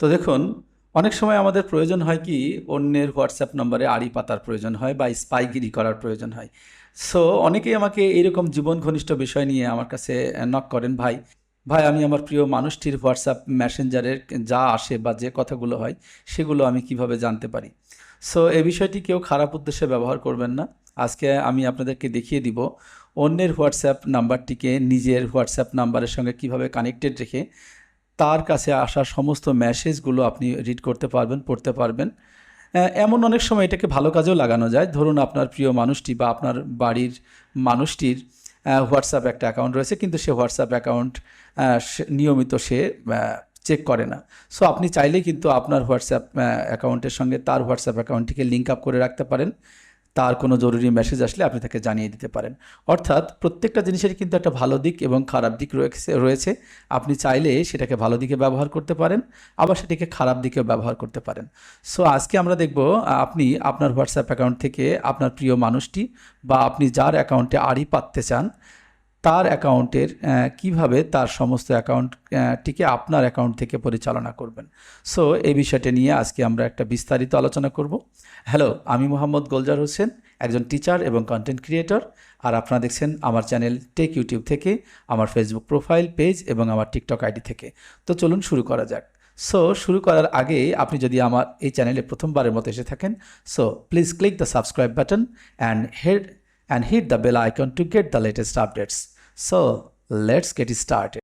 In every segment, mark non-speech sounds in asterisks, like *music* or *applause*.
তো দেখুন, অনেক সময় আমাদের প্রয়োজন হয় কি, অন্যের হোয়াটসঅ্যাপ নম্বরে আড়ি পাতার প্রয়োজন হয় বা স্পাইগিরি করার প্রয়োজন হয়। সো অনেকেই আমাকে এরকম জীবন ঘনিষ্ঠ বিষয় নিয়ে আমার কাছে নক করেন, ভাই ভাই, আমি আমার প্রিয় মানুষটির হোয়াটসঅ্যাপ মেসেঞ্জারের যা আসে বা যে কথাগুলো হয়, সেগুলো আমি কীভাবে জানতে পারি? সো এ বিষয়টি কেউ খারাপ উদ্দেশ্যে ব্যবহার করবেন না। আজকে আমি আপনাদেরকে দেখিয়ে দিব অন্যের হোয়াটসঅ্যাপ নাম্বারটিকে নিজের হোয়াটসঅ্যাপ নাম্বারের সঙ্গে কীভাবে কানেক্টেড রেখে তার কাছে আসা সমস্ত মেসেজগুলো আপনি রিড করতে পারবেন, পড়তে পারবেন। এমন অনেক সময় এটাকে ভালো কাজেও লাগানো যায়। ধরুন আপনার প্রিয় মানুষটি বা আপনার বাড়ির মানুষটির হোয়াটসঅ্যাপ একটা অ্যাকাউন্ট রয়েছে, কিন্তু সে হোয়াটসঅ্যাপ অ্যাকাউন্ট নিয়মিত সে চেক করে না। সো আপনি চাইলেই কিন্তু আপনার হোয়াটসঅ্যাপ অ্যাকাউন্টের সঙ্গে তার হোয়াটসঅ্যাপ অ্যাকাউন্টটিকে লিঙ্ক আপ করে রাখতে পারেন। তার কোনো জরুরি মেসেজ আসলে আপনি তাকে জানিয়ে দিতে পারেন। অর্থাৎ প্রত্যেকটা জিনিসের কিন্তু একটা ভালো দিক এবং খারাপ দিক রয়েছে রয়েছে। আপনি চাইলে সেটাকে ভালো দিকে ব্যবহার করতে পারেন, আবার সেটাকে খারাপ দিকেও ব্যবহার করতে পারেন। সো আজকে আমরা দেখব, আপনি আপনার হোয়াটসঅ্যাপ অ্যাকাউন্ট থেকে আপনার প্রিয় মানুষটি বা আপনি যার অ্যাকাউন্টে আড়ি পাততে চান তার অ্যাকাউন্টের কীভাবে তার সমস্ত অ্যাকাউন্টটিকে আপনার অ্যাকাউন্ট থেকে পরিচালনা করবেন। সো, এই বিষয়টি নিয়ে আজকে আমরা একটা বিস্তারিত আলোচনা করব। হ্যালো, আমি মোহাম্মদ গোলজার হোসেন, একজন টিচার এবং কন্টেন্ট ক্রিয়েটর আর আপনারা দেখছেন আমার চ্যানেল টেক ইউটিউব থেকে, আমার ফেসবুক প্রোফাইল পেজ এবং আমার টিকটক আইডি থেকে। তো চলুন শুরু করা যাক। সো, শুরু করার আগে আপনি যদি আমার এই চ্যানেলে প্রথমবারের মতো এসে থাকেন, so please click the subscribe button and head and hit the bell icon to get the latest updates. So, let's get started.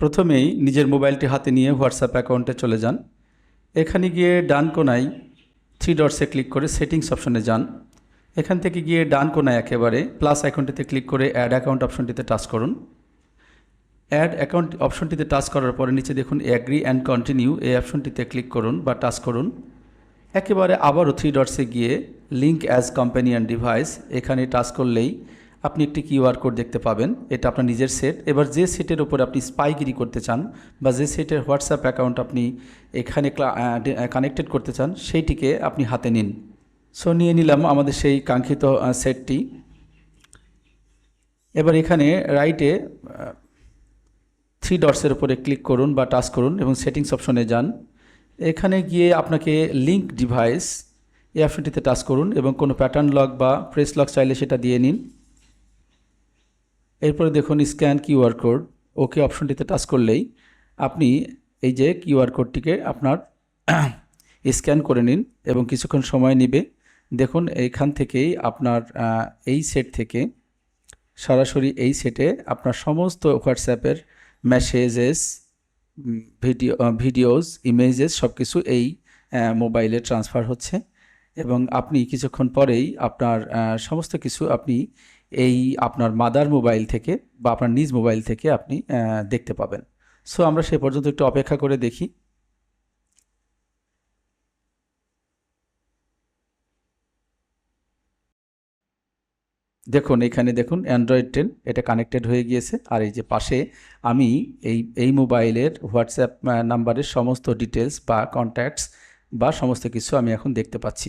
প্রথমেই নিজের মোবাইলটি হাতে নিয়ে হোয়াটসঅ্যাপ অ্যাকাউন্টে চলে যান। এখানে গিয়ে ডান কোনায় থ্রি ডটসে ক্লিক করে সেটিংস অপশনে যান। এখান থেকে গিয়ে ডান কোনায় একেবারে প্লাস আইকনটিতে ক্লিক করে অ্যাড অ্যাকাউন্ট অপশনটিতে টাচ করুন। অ্যাড অ্যাকাউন্ট অপশনটিতে টাচ করার পরে নিচে দেখুন অ্যাগ্রি অ্যান্ড কন্টিনিউ এই অপশনটিতে ক্লিক করুন বা টাচ করুন। একেবারে আবারও থ্রি ডটসে গিয়ে link as company and device এখানে টাচ করলেই আপনি একটি কিউআর কোড দেখতে পাবেন। এটা আপনার নিজের সেট এবার যে সেটের উপর আপনি স্পাইগিরি করতে চান বা যে সেটের হোয়াটসঅ্যাপ অ্যাকাউন্ট আপনি এখানে কানেক্টেড করতে চান, সেইটিকে আপনি হাতে নিন। সো নিয়ে নিলাম আমাদের সেই কাঙ্ক্ষিত সেটটি এবার এখানে রাইটে থ্রি ডটসের উপরে ক্লিক করুন বা টাচ করুন এবং সেটিংস অপশনে যান। এখানে গিয়ে আপনাকে লিঙ্ক ডিভাইস এই অপশনটিতে টাচ করুন এবং কোনো প্যাটার্ন লক বা প্রেস লক চাইলে সেটা দিয়ে নিন। এরপরে দেখুন স্ক্যান কিউআর কোড ওকে অপশনটিতে টাচ করলেই আপনি এই যে কিউআর কোডটিকে আপনার *clears throat* স্ক্যান করে নিন এবং কিছুক্ষণ সময় নেবে। দেখুন এইখান থেকেই আপনার এই সেট থেকে সরাসরি এই সেটে আপনার সমস্ত হোয়াটসঅ্যাপের মেসেজেস ভিডিও ভিডিওস ইমেজেস সব কিছু এই মোবাইলে ট্রান্সফার হচ্ছে। এবং আপনি কিছুক্ষণ পরেই আপনার সমস্ত কিছু আপনি এই আপনার মাদার মোবাইল থেকে বা আপনার নিজ মোবাইল থেকে আপনি দেখতে পাবেন। সো আমরা সে পর্যন্ত একটু অপেক্ষা করে দেখি। দেখুন, এখানে দেখুন অ্যান্ড্রয়েড টেন এটা কানেক্টেড হয়ে গিয়েছে। আর এই যে পাশে আমি এই এই মোবাইলের হোয়াটসঅ্যাপ নাম্বারের সমস্ত ডিটেলস বা কন্ট্যাক্টস বা সমস্ত কিছু আমি এখন দেখতে পাচ্ছি।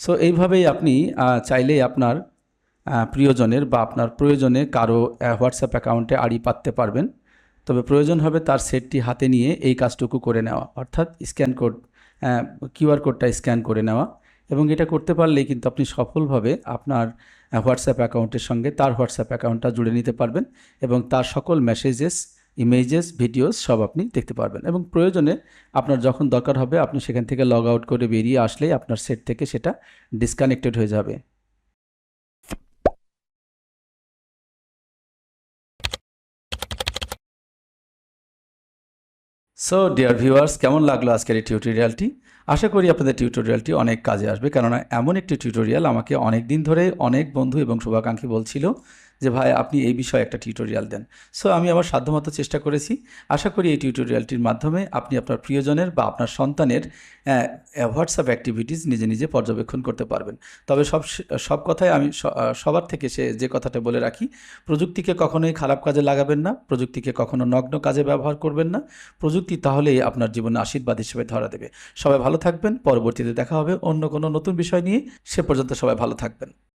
সো এইভাবেই আপনি চাইলেই আপনার প্রিয়জনের বা আপনার প্রয়োজনে কারও হোয়াটসঅ্যাপ অ্যাকাউন্টে আড়ি পাততে পারবেন। তবে প্রয়োজন হবে তার সেটটি হাতে নিয়ে এই কাজটুকু করে নেওয়া। অর্থাৎ স্ক্যান কোড কিউআর কোডটা স্ক্যান করে নেওয়া। এবং এটা করতে পারলেই কিন্তু আপনি সফলভাবে আপনার হোয়াটসঅ্যাপ অ্যাকাউন্টের সঙ্গে তার হোয়াটসঅ্যাপ অ্যাকাউন্টটা জুড়ে নিতে পারবেন এবং তার সকল মেসেজেস ইমেজেস ভিডিওস সব আপনি দেখতে পারবেন এবং প্রয়োজনে আপনার যখন দরকার হবে আপনি সেখান থেকে লগ আউট করে বেরিয়ে আসলেই আপনার সেট থেকে সেটা ডিসকানেক্টেড হয়ে যাবে। সো ডিয়ার ভিউয়ার্স কেমন লাগল আজকের এই টিউটোরিয়ালটি আশা করি আপনাদের টিউটোরিয়ালটি অনেক কাজে আসবে, কেননা এমন একটি টিউটোরিয়াল আমাকে অনেক দিন ধরে অনেক বন্ধু এবং শুভাকাঙ্ক্ষী বলছিল যে, ভাই, আপনি এই বিষয়ে একটা টিউটোরিয়াল দেন। সো আমি আমার সাধ্যমতো চেষ্টা করেছি। আশা করি এই টিউটোরিয়ালটির মাধ্যমে আপনি আপনার প্রিয়জনের বা আপনার সন্তানের হোয়াটসঅ্যাপ অ্যাক্টিভিটিস নিজে নিজে পর্যবেক্ষণ করতে পারবেন। তবে সব সব কথাই আমি সবার থেকে সে যে কথাটা বলে রাখি, প্রযুক্তিকে কখনোই খারাপ কাজে লাগাবেন না, প্রযুক্তিকে কখনো নগ্ন কাজে ব্যবহার করবেন না, প্রযুক্তি তাহলেই আপনার জীবনে আশীর্বাদ হিসেবে ধরা দেবে। সবাই ভালো থাকবেন। পরবর্তীতে দেখা হবে অন্য কোনো নতুন বিষয় নিয়ে। সে পর্যন্ত সবাই ভালো থাকবেন।